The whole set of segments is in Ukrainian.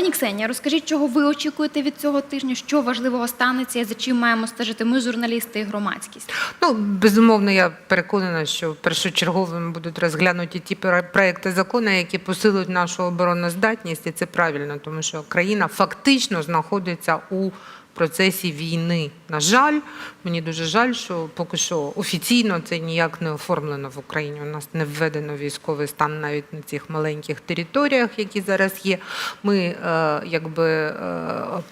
Пані Ксенія, розкажіть, чого ви очікуєте від цього тижня? Що важливого станеться за чим маємо стежити ми, журналісти і громадськість? Ну, безумовно, я переконана, що першочерговими будуть розглянуті ті проекти закону, які посилюють нашу обороноздатність, і це правильно, тому що країна фактично знаходиться у процесі війни. На жаль, мені дуже жаль, що поки що офіційно це ніяк не оформлено в Україні. У нас не введено військовий стан навіть на цих маленьких територіях, які зараз є. Ми е, якби. Е,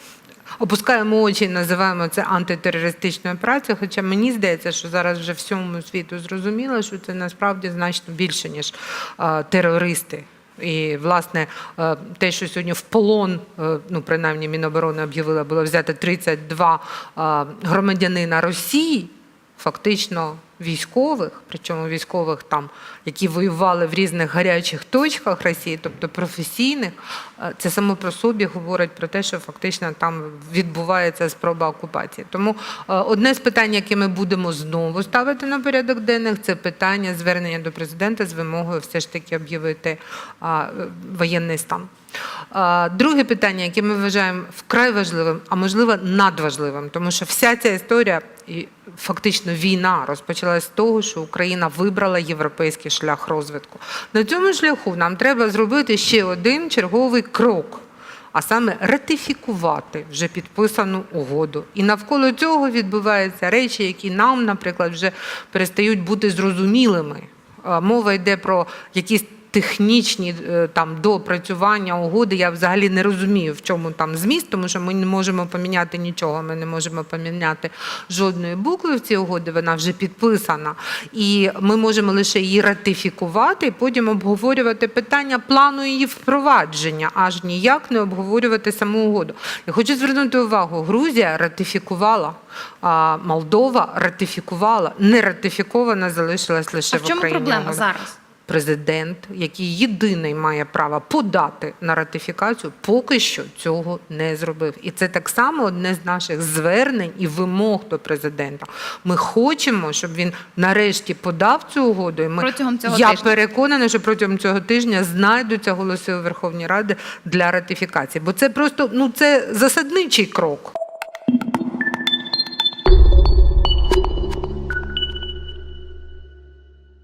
Опускаємо очі називаємо це антитерористичною операцією. Хоча мені здається, що зараз вже всьому світу зрозуміло, що це насправді значно більше, ніж е, терористи. І, власне, е, те, що сьогодні в полон, е, ну принаймні Міноборони об'явила, було взято 32 е, громадянина Росії, фактично військових, причому військових там, які воювали в різних гарячих точках Росії, тобто професійних, е, це само про собі говорить про те, що фактично там відбувається спроба окупації. Тому е, одне з питань, яке ми будемо знову ставити на порядок денних, це питання звернення до президента з вимогою все ж таки об'явити е, воєнний стан. Друге питання, яке ми вважаємо вкрай важливим, а можливо надважливим, тому що вся ця історія і фактично війна розпочалась з того, що Україна вибрала європейський шлях розвитку. На цьому шляху нам треба зробити ще один черговий крок. А саме ратифікувати вже підписану угоду. І навколо цього відбуваються речі, які нам, наприклад, вже перестають бути зрозумілими. Мова йде про якісь технічні е, там доопрацювання угоди. Я взагалі не розумію, в чому там зміст, тому що ми не можемо поміняти нічого. Ми не можемо поміняти жодної букви в цій угоді. Вона вже підписана, і ми можемо лише її ратифікувати, і потім обговорювати питання плану її впровадження, аж ніяк не обговорювати саму угоду. Я хочу звернути увагу: Грузія ратифікувала. а Молдова ратифікувала, не ратифікована залишилась лише А в в чому Україні. проблема зараз? Президент, який єдиний має право подати на ратифікацію, поки що цього не зробив. І це так само одне з наших звернень і вимог до президента. Ми хочемо, щоб він нарешті подав цю угоду. І ми, Протягом цього я тижня. переконана, що протягом цього тижня знайдуться голоси у Верховній Раді для ратифікації. Бо це просто ну це засадничий крок.